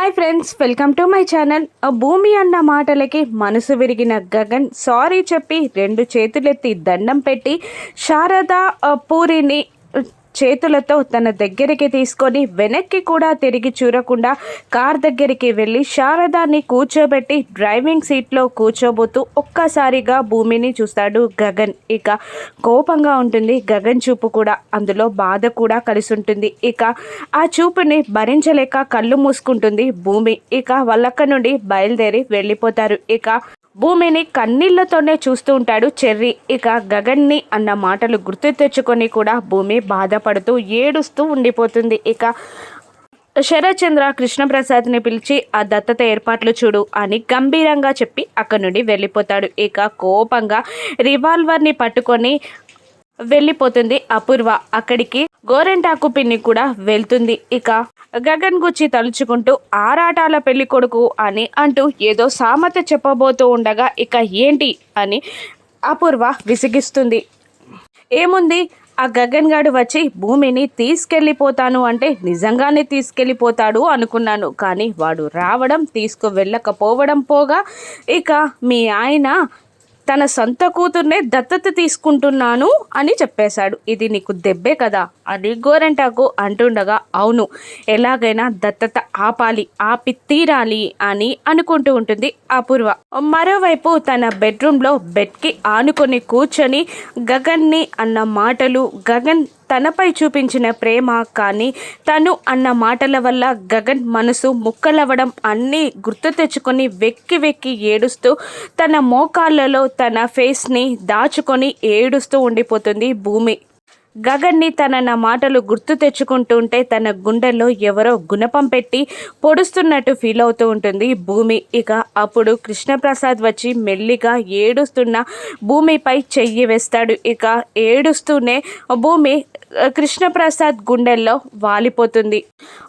Hi friends welcome to my channel. భూమి అన్న మాటలకి మనసు విరిగిన గగన్ సారీ చెప్పి రెండు చేతులెత్తి దండం పెట్టి శారద పూరిని చేతులతో తన దగ్గరికి తీసుకొని వెనక్కి కూడా తిరిగి చూడకుండా కార్ దగ్గరికి వెళ్ళి శారదాన్ని కూర్చోబెట్టి డ్రైవింగ్ సీట్లో కూర్చోబోతూ ఒక్కసారిగా భూమిని చూస్తాడు గగన్. ఇక కోపంగా ఉంటుంది. గగన్ చూపు కూడా అందులో బాధ కూడా కలిసి ఉంటుంది ఇక ఆ చూపుని భరించలేక కళ్ళు మూసుకుంటుంది భూమి. ఇక వాళ్ళక్క నుండి బయలుదేరి వెళ్ళిపోతారు. ఇక భూమిని కన్నీళ్ళతోనే చూస్తూ ఉంటాడు చెర్రీ. ఇక గగన్ని అన్న మాటలు గుర్తు తెచ్చుకొని కూడా భూమి బాధపడుతూ ఏడుస్తూ ఉండిపోతుంది. ఇక శరత్చంద్ర కృష్ణప్రసాద్ని పిలిచి ఆ దత్తత ఏర్పాట్లు చూడు అని గంభీరంగా చెప్పి అక్కడి నుండి వెళ్ళిపోతాడు. ఇక కోపంగా రివాల్వర్ని పట్టుకొని వెళ్ళిపోతుంది అపూర్వ. అక్కడికి గోరెంటాకు పిన్ని కూడా వెళ్తుంది. ఇక గగన్ గుచ్చి తలుచుకుంటూ ఆరాటాల పెళ్ళి కొడుకు అని అంటూ ఏదో సామెత చెప్పబోతూ ఉండగా ఇక ఏంటి అని అపూర్వ విసిగిస్తుంది. ఏముంది? ఆ గగన్ గాడు వచ్చి భూమిని తీసుకెళ్ళిపోతాను అంటే నిజంగానే తీసుకెళ్ళిపోతాడు అనుకున్నాను. కానీ వాడు రావడం తీసుకు వెళ్ళకపోవడం పోగా ఇక మీ ఆయన తన సొంత కూతుర్నే దత్తత తీసుకుంటున్నాను అని చెప్పేశాడు. ఇది నీకు దెబ్బే కదా? అని గోరంటాకు అంటుండగా అవును ఎలాగైనా దత్తత ఆపాలి ఆపి తీరాలి అని అనుకుంటూ ఉంటుంది అపూర్వ. మరోవైపు తన బెడ్రూమ్లో బెడ్కి ఆనుకొని కూర్చొని గగన్ని అన్న మాటలు గగన్ తనపై చూపించిన ప్రేమ కానీ తను అన్న మాటల వల్ల గగన్ మనసు ముక్కలవ్వడం అన్నీ గుర్తు తెచ్చుకొని వెక్కి వెక్కి ఏడుస్తూ తన మోకాళ్ళలో తన ఫేస్ని దాచుకొని ఏడుస్తూ ఉండిపోతుంది భూమి. గగన్ని తన మాటలు గుర్తు తెచ్చుకుంటుంటే తన గుండెల్లో ఎవరో గుణపం పెట్టి పొడుస్తున్నట్టు ఫీల్ అవుతూ ఉంటుంది భూమి. ఇక అప్పుడు కృష్ణప్రసాద్ వచ్చి మెల్లిగా ఏడుస్తున్న భూమిపై చెయ్యి వేస్తాడు. ఇక ఏడుస్తూనే భూమి కృష్ణప్రసాద్ గుండెల్లో వాలిపోతుంది.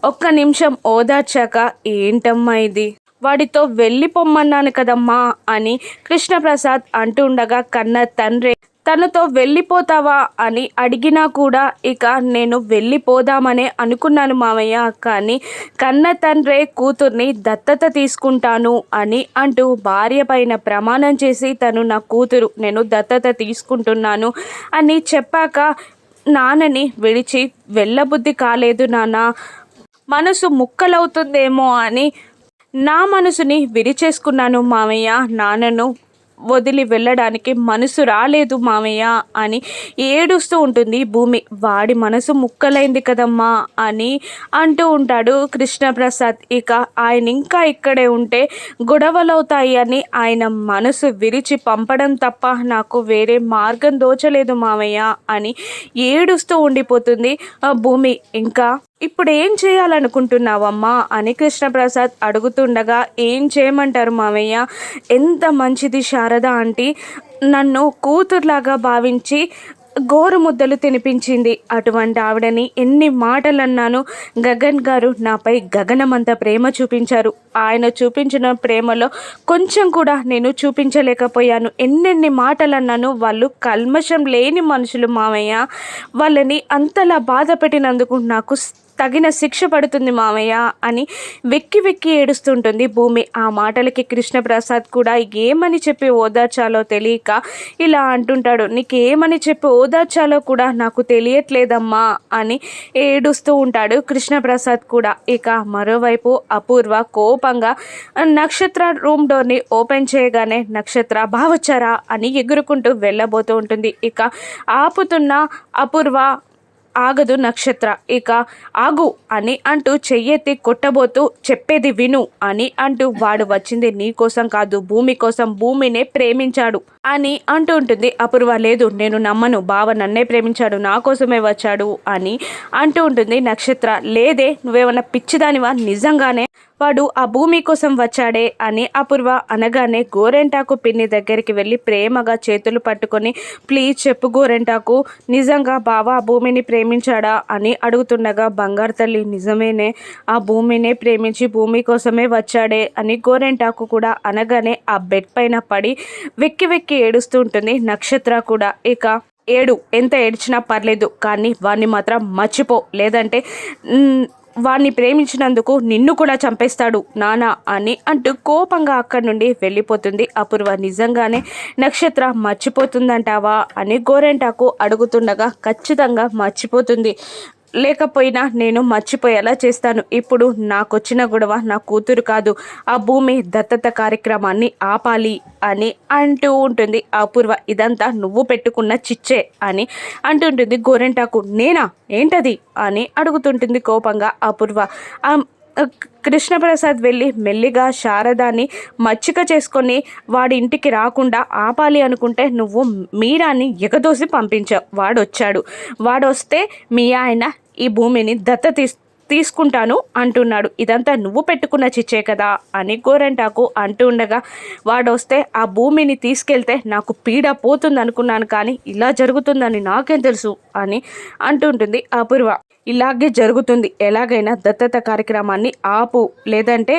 ఒక్క నిమిషం ఓదార్చాక ఏంటమ్మా ఇది? వాడితో వెళ్ళిపోమ్మన్నాను కదమ్మా అని కృష్ణప్రసాద్ అంటుండగా కన్న తండ్రి తనతో వెళ్ళిపోతావా అని అడిగినా కూడా ఇక నేను వెళ్ళిపోదామనే అనుకున్నాను మామయ్య కానీ కన్న తండ్రే కూతుర్ని దత్తత తీసుకుంటాను అని అంటూ భార్య పైన ప్రమాణం చేసి తను నా కూతురు నేను దత్తత తీసుకుంటున్నాను అని చెప్పాక నాన్నని విడిచి వెళ్ళబుద్ధి కాలేదు నాన్న మనసు ముక్కలవుతుందేమో అని నా మనసుని విరిచేసుకున్నాను మామయ్య నాన్నను వదిలి వెళ్ళడానికి మనసు రాలేదు మామయ్య అని ఏడుస్తూ ఉంటుంది భూమి. వాడి మనసు ముక్కలైంది కదమ్మా అని అంటూ ఉంటాడు కృష్ణప్రసాద్. ఇక ఆయన ఇంకా ఇక్కడే ఉంటే గొడవలవుతాయి అని ఆయన మనసు విరిచి పంపడం తప్ప నాకు వేరే మార్గం దోచలేదు మామయ్య అని ఏడుస్తూ ఉండిపోతుంది ఆ భూమి. ఇంకా ఇప్పుడు ఏం చేయాలనుకుంటున్నావమ్మా? అని కృష్ణప్రసాద్ అడుగుతుండగా ఏం చేయమంటారు మామయ్య ఎంత మంచిది శారద ఆంటీ? నన్ను కూతురులాగా భావించి గోరు ముద్దలు తినిపించింది అటువంటి ఆవిడని ఎన్ని మాటలు అన్నాను గగన్ గారు నాపై గగనమంత ప్రేమ చూపించారు. ఆయన చూపించిన ప్రేమలో కొంచెం కూడా నేను చూపించలేకపోయాను. ఎన్నెన్ని మాటలు అన్నాను వాళ్ళు కల్మషం లేని మనుషులు మామయ్య వాళ్ళని అంతలా బాధ పెట్టినందుకు నాకు తగిన శిక్ష పడుతుంది మామయ్య అని వెక్కి వెక్కి ఏడుస్తుంటుంది భూమి. ఆ మాటలకి కృష్ణప్రసాద్ కూడా ఏమని చెప్పి ఓదార్చాలో తెలియక ఇలా అంటుంటాడు. నీకు ఏమని చెప్పి ఓదార్చాలో కూడా నాకు తెలియట్లేదమ్మా అని ఏడుస్తూ ఉంటాడు కృష్ణప్రసాద్ కూడా. ఇక మరోవైపు అపూర్వ కోపంగా నక్షత్ర రూమ్ డోర్ని ఓపెన్ చేయగానే నక్షత్ర బావచ్చారా అని ఎగురుకుంటూ వెళ్ళబోతూ ఉంటుంది. ఇక ఆపుతున్న అపూర్వ ఆగదు నక్షత్ర. ఇక ఆగు అని అంటూ చెయ్యెత్తి కొట్టబోతూ చెప్పేది విను అని అంటూ వాడు వచ్చింది నీ కోసం కాదు భూమి కోసం భూమినే ప్రేమించాడు అని అంటూ ఉంటుంది. అపూర్వ లేదు నేను నమ్మను బావ నన్నే ప్రేమించాడు నా కోసమే వచ్చాడు అని అంటూ ఉంటుంది నక్షత్ర. లేదే నువ్వేమన్నా పిచ్చిదానివా? నిజంగానే వాడు ఆ భూమి కోసం వచ్చాడే అని అపూర్వ అనగానే గోరెంటాకు పిన్ని దగ్గరికి వెళ్ళి ప్రేమగా చేతులు పట్టుకొని ప్లీజ్ చెప్పు గోరెంటాకు నిజంగా బావ ఆ భూమిని ప్రేమించాడా? అని అడుగుతుండగా బంగారు తల్లి నిజమేనే. ఆ భూమినే ప్రేమించి భూమి కోసమే వచ్చాడే అని గోరెంటాకు కూడా అనగానే ఆ బెడ్ పైన పడి వెక్కి వెక్కి ఏడుస్తూ ఉంటుంది నక్షత్ర కూడా. ఇక ఏడు ఎంత ఏడ్చినా పర్లేదు కానీ వాణ్ణి మాత్రం మర్చిపో. లేదంటే వాణ్ణి ప్రేమించినందుకు నిన్ను కూడా చంపేస్తాడు నానా అని అంటూ కోపంగా అక్కడి నుండి వెళ్ళిపోతుంది. అపూర్వ నిజంగానే నక్షత్ర మర్చిపోతుందంటావా అని గోరెంటాకు అడుగుతుండగా ఖచ్చితంగా మర్చిపోతుంది. లేకపోయినా నేను మర్చిపోయేలా చేస్తాను. ఇప్పుడు నాకొచ్చిన గొడవ నా కూతురు కాదు. ఆ భూమి దత్తత కార్యక్రమాన్ని ఆపాలి అని అంటూ ఉంటుంది. అపూర్వ ఇదంతా నువ్వు పెట్టుకున్న చిచ్చే అని అంటుంటుంది గోరెంటాకు. నేనా? ఏంటది? అని అడుగుతుంటుంది కోపంగా అపూర్వ. కృష్ణప్రసాద్ వెళ్ళి మెల్లిగా శారదాని మచ్చిక చేసుకొని వాడి ఇంటికి రాకుండా ఆపాలి అనుకుంటే నువ్వు మీరాన్ని ఎగదోసి పంపించావు. వాడొచ్చాడు. వాడొస్తే మీ ఆయన ఈ భూమిని దత్త తీస్ తీసుకుంటాను అంటున్నాడు. ఇదంతా నువ్వు పెట్టుకున్న చిచ్చే కదా అని గోరంటాకు అంటూ ఉండగా వాడొస్తే ఆ భూమిని తీసుకెళ్తే నాకు పీడ పోతుంది అనుకున్నాను కానీ ఇలా జరుగుతుందని నాకేం తెలుసు అని అంటుంటుంది అపూర్వ. ఇలాగే జరుగుతుంది. ఎలాగైనా దత్తత కార్యక్రమాన్ని ఆపు. లేదంటే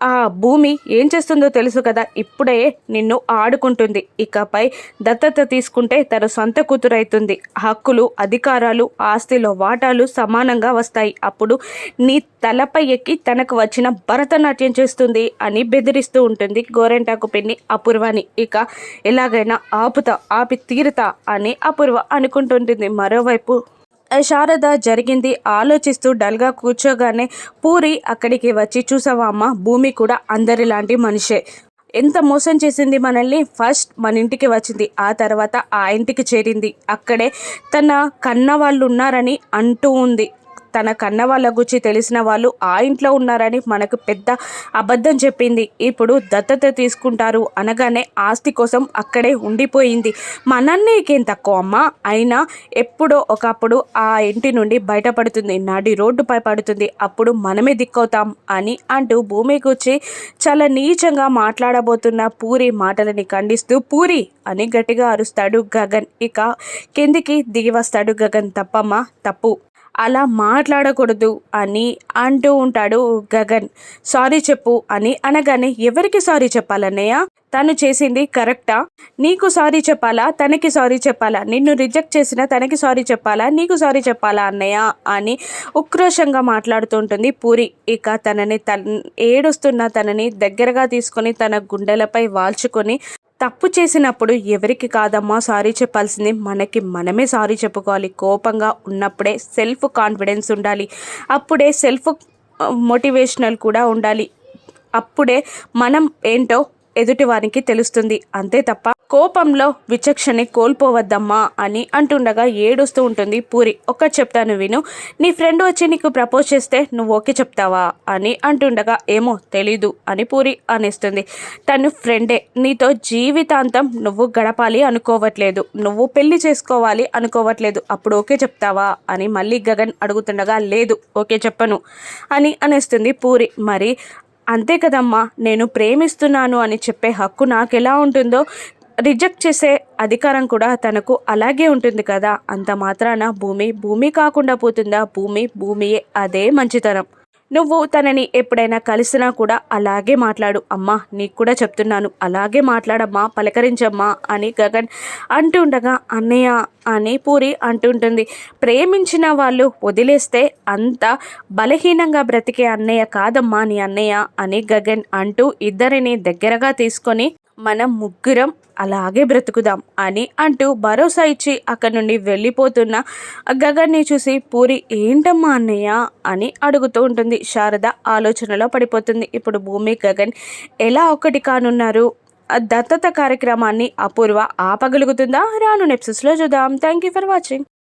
ఆ భూమి ఏం చేస్తుందో తెలుసు కదా. ఇప్పుడే నిన్ను ఆడుకుంటుంది. ఇకపై దత్తత తీసుకుంటే తన సొంత కూతురైతుంది. హక్కులు అధికారాలు ఆస్తిలో వాటాలు సమానంగా వస్తాయి. అప్పుడు నీ తలపై ఎక్కి తనకు వచ్చిన భరతనాట్యం చేస్తుంది అని బెదిరిస్తూ ఉంటుంది గోరెంటాకు పిన్ని అపూర్వని. ఇక ఎలాగైనా ఆపుతా ఆపి తీరుతా అని అపూర్వ అనుకుంటుంటుంది. మరోవైపు శారద జరిగింది. ఆలోచిస్తూ డల్గా కూర్చోగానే పూరి అక్కడికి వచ్చి చూసావా అమ్మ భూమి కూడా అందరిలాంటి మనిషే. ఎంత మోసం చేసింది మనల్ని? ఫస్ట్ మన ఇంటికి వచ్చింది. ఆ తర్వాత ఆ ఇంటికి చేరింది. అక్కడే తన కన్న వాళ్ళు ఉన్నారని అంటూ ఉంది. తన కన్న వాళ్ళ గురించి తెలిసిన వాళ్ళు ఆ ఇంట్లో ఉన్నారని మనకు పెద్ద అబద్ధం చెప్పింది. ఇప్పుడు దత్తత తీసుకుంటారు అనగానే ఆస్తి కోసం అక్కడే ఉండిపోయింది. మనన్నీకేం తక్కువ అమ్మ? అయినా ఎప్పుడో ఒకప్పుడు ఆ ఇంటి నుండి బయటపడుతుంది. నడి రోడ్డుపై పడుతుంది. అప్పుడు మనమే దిక్కవుతాం అని అంటూ భూమి గురించి చాలా నీచంగా మాట్లాడబోతున్న పూరి మాటలని ఖండిస్తూ పూరి అని గట్టిగా అరుస్తాడు గగన్. ఇక కిందికి దిగి వస్తాడు గగన్. తప్పమ్మ తప్పు. అలా మాట్లాడకూడదు అని అంటూ ఉంటాడు గగన్. సారీ చెప్పు అని అనగానే ఎవరికి సారీ చెప్పాలన్నయ్య? తను చేసింది కరెక్టా? నీకు సారీ చెప్పాలా? తనకి సారీ చెప్పాలా? నిన్ను రిజెక్ట్ చేసిన తనకి సారీ చెప్పాలా? నీకు సారీ చెప్పాలా అన్నయ్య? అని ఉక్రోషంగా మాట్లాడుతుంటుంది పూరి. ఇక తనని తన ఏడుస్తున్న తనని దగ్గరగా తీసుకొని తన గుండెలపై వాల్చుకొని తప్పు చేసినప్పుడు ఎవరికి కాదమ్మా సారీ చెప్పాల్సింది? మనకి మనమే సారీ చెప్పుకోవాలి. కోపంగా ఉన్నప్పుడే సెల్ఫ్ కాన్ఫిడెన్స్ ఉండాలి. అప్పుడే సెల్ఫ్ మోటివేషనల్ కూడా ఉండాలి. అప్పుడే మనం ఏంటో ఎదుటివారికి తెలుస్తుంది. అంతే తప్ప కోపంలో విచక్షణని కోల్పోవద్దమ్మా అని అంటుండగా ఏడుస్తూ ఉంటుంది పూరి. ఒక్క చెప్తాను విను. నీ ఫ్రెండ్ వచ్చి నీకు ప్రపోజ్ చేస్తే నువ్వు ఓకే చెప్తావా అని అంటుండగా ఏమో తెలీదు అని పూరి అనేస్తుంది. తను ఫ్రెండే. నీతో జీవితాంతం నువ్వు గడపాలి అనుకోవట్లేదు. నువ్వు పెళ్ళి చేసుకోవాలి అనుకోవట్లేదు. అప్పుడు ఓకే చెప్తావా అని మళ్ళీ గగన్ అడుగుతుండగా లేదు ఓకే చెప్పను అని అనేస్తుంది పూరి. మరి అంతే కదమ్మా నేను ప్రేమిస్తున్నాను అని చెప్పే హక్కు నాకు ఎలా ఉంటుందో రిజెక్ట్ చేసే అధికారం కూడా తనకు అలాగే ఉంటుంది కదా. అంత మాత్రాన భూమి భూమి కాకుండా పోతుందా? భూమి భూమియే అదే మంచితనం. నువ్వు తనని ఎప్పుడైనా కలిసినా కూడా అలాగే మాట్లాడు. అమ్మా నీకు కూడా చెప్తున్నాను. అలాగే మాట్లాడమ్మా పలకరించమ్మా అని గగన్ అంటుండగా అన్నయ్య అని పూరి అంటుంటుంది ప్రేమించిన వాళ్ళు వదిలేస్తే అంత బలహీనంగా బ్రతికే అన్నయ్య కాదమ్మా నీ అన్నయ్య అని గగన్ అంటూ ఇద్దరిని దగ్గరగా తీసుకొని మనం ముగ్గురం అలాగే బ్రతుకుదాం అని అంటూ భరోసా ఇచ్చి అక్కడి నుండి వెళ్ళిపోతున్న గగన్ని చూసి పూరి ఏంటమ్మా అన్నయ్య? అని అడుగుతూ ఉంటుంది. శారద ఆలోచనలో పడిపోతుంది. ఇప్పుడు భూమి గగన్ ఎలా ఒకటి కానున్నారు? దత్తత కార్యక్రమాన్ని అపూర్వ ఆపగలుగుతుందా? రాను నెప్సెస్లో చూద్దాం. Thank you for watching